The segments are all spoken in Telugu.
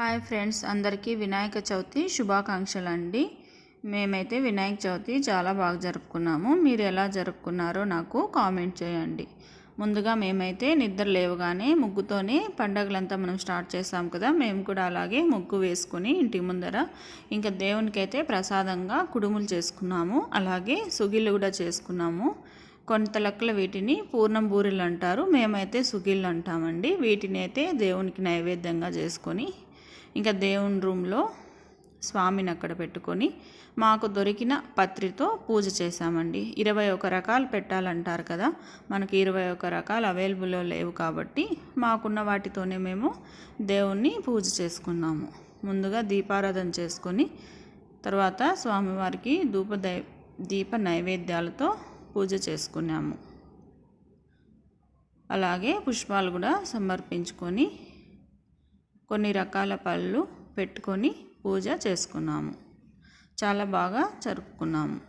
హాయ్ ఫ్రెండ్స్ అందరికీ వినాయక చవితి శుభాకాంక్షలు అండి మేమైతే వినాయక చవితి చాలా బాగా జరుపుకున్నాము. మీరు ఎలా జరుపుకున్నారో నాకు కామెంట్ చేయండి. ముందుగా మేమైతే నిద్ర లేవగానే ముగ్గుతోనే పండగలంతా మనం స్టార్ట్ చేసాం కదా మేము కూడా అలాగే ముగ్గు వేసుకుని ఇంటి ముందర ఇంకా దేవునికైతే ప్రసాదంగా కుడుములు చేసుకున్నాము. అలాగే సుగిళ్ళు కూడా చేసుకున్నాము. కొంత లెక్కల వీటిని పూర్ణం బూరెలు అంటారు. మేమైతే సుగిళ్ళు అంటామండి. వీటిని అయితే దేవునికి నైవేద్యంగా చేసుకొని ఇంకా దేవుని రూమ్లో స్వామిని అక్కడ పెట్టుకొని మాకు దొరికిన పత్రితో పూజ చేశామండి. ఇరవై ఒక రకాలు పెట్టాలంటారు కదా మనకి ఇరవై ఒక రకాలు అవైలబుల్లో లేవు కాబట్టి మాకున్న వాటితోనే మేము దేవుణ్ణి పూజ చేసుకున్నాము. ముందుగా దీపారాధన చేసుకొని తర్వాత స్వామివారికి ధూప దీప నైవేద్యాలతో పూజ చేసుకున్నాము. అలాగే పుష్పాలు కూడా సమర్పించుకొని కొన్ని రకాల పళ్ళు పెట్టుకొని పూజ చేసుకున్నాము. చాలా బాగా జరుపుకున్నాము.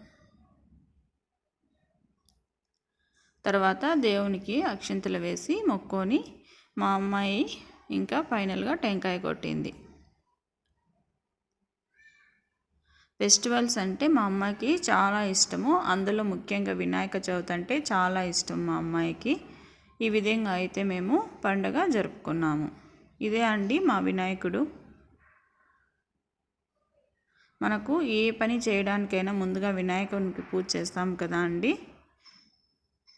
తర్వాత దేవునికి అక్షింతలు వేసి మొక్కొని మా అమ్మాయి ఇంకా ఫైనల్గా టెంకాయ కొట్టింది. ఫెస్టివల్స్ అంటే మా అమ్మాయికి చాలా ఇష్టము. అందులో ముఖ్యంగా వినాయక చవితి అంటే చాలా ఇష్టం మా అమ్మాయికి. ఈ విధంగా అయితే మేము పండగ జరుపుకున్నాము. ఇదే అండి మా వినాయకుడు. మనకు ఏ పని చేయడానికైనా ముందుగా వినాయకునికి పూజ చేస్తాం కదా అండి.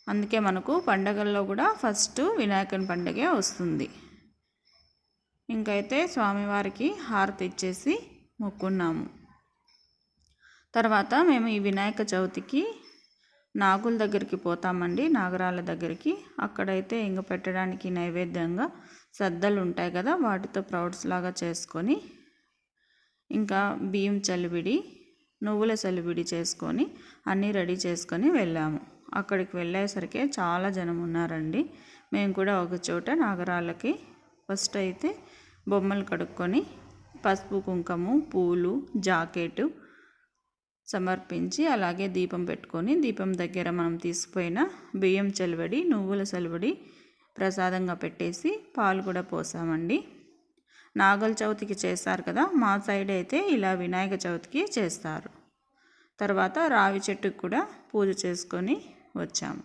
అందుకే మనకు పండగల్లో కూడా ఫస్ట్ వినాయకుని పండగే వస్తుంది. ఇంకైతే స్వామివారికి హారతి ఇచ్చేసి మొక్కున్నాము. తర్వాత మేము ఈ వినాయక చవితికి నాగుల దగ్గరికి పోతామండి నాగరాల దగ్గరికి. అక్కడైతే ఇంక పెట్టడానికి నైవేద్యంగా సద్దలు ఉంటాయి కదా వాటితో ప్రౌడ్స్ లాగా చేసుకొని ఇంకా బియ్యం చలివిడి నువ్వుల చలివిడి చేసుకొని అన్నీ రెడీ చేసుకొని వెళ్ళాము. అక్కడికి వెళ్ళేసరికి చాలా జనం ఉన్నారండి. మేము కూడా ఒక చోట నాగరాళ్ళకి ఫస్ట్ అయితే బొమ్మలు కడుక్కొని పసుపు కుంకుమ పూలు జాకెట్ సమర్పించి అలాగే దీపం పెట్టుకొని దీపం దగ్గర మనం తీసుకుపోయిన బియ్యం చలివడి నువ్వుల చలివడి ప్రసాదంగా పెట్టేసి పాలు కూడా పోసామండి. నాగల చవితికి చేస్తారు కదా మా సైడ్ అయితే ఇలా వినాయక చవితికి చేస్తారు. తర్వాత రావి చెట్టుకు కూడా పూజ చేసుకొని వచ్చాము.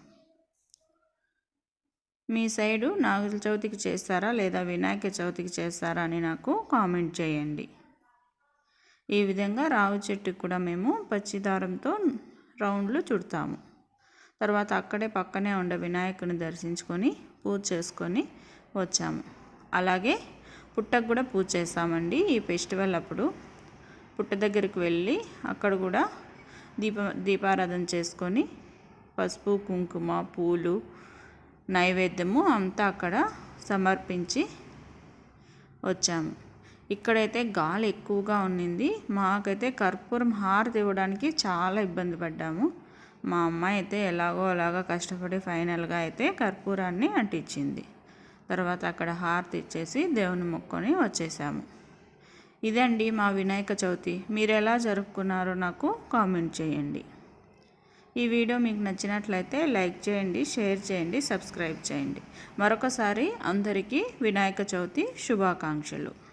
మీ సైడు నాగల చవితికి చేస్తారా లేదా వినాయక చవితికి చేస్తారా అని నాకు కామెంట్ చేయండి. ఈ విధంగా రావి చెట్టుకు కూడా మేము పచ్చిదారంతో రౌండ్లు చుడతాము. తర్వాత అక్కడే పక్కనే ఉండే వినాయకుని దర్శించుకొని పూజ చేసుకొని వచ్చాము. అలాగే పుట్టకు కూడా పూజ చేసామండి ఈ ఫెస్టివల్ అప్పుడు. పుట్ట దగ్గరికి వెళ్ళి అక్కడ కూడా దీప దీపారాధన చేసుకొని పసుపు కుంకుమ పూలు నైవేద్యము అంతా అక్కడ సమర్పించి వచ్చాము. ఇక్కడైతే గాలి ఎక్కువగా ఉన్నింది. మాకైతే కర్పూరం హారతి ఇవ్వడానికి చాలా ఇబ్బంది పడ్డాము. మా అమ్మ అయితే ఎలాగో అలాగా కష్టపడి ఫైనల్గా అయితే కర్పూరాన్ని అంటించింది. తర్వాత అక్కడ హారతి ఇచ్చేసి దేవుని మొక్కొని వచ్చేసాము. ఇదండి మా వినాయక చవితి. మీరు ఎలా జరుపుకున్నారో నాకు కామెంట్ చేయండి. ఈ వీడియో మీకు నచ్చినట్లయితే లైక్ చేయండి షేర్ చేయండి సబ్స్క్రైబ్ చేయండి. మరొకసారి అందరికీ వినాయక చవితి శుభాకాంక్షలు.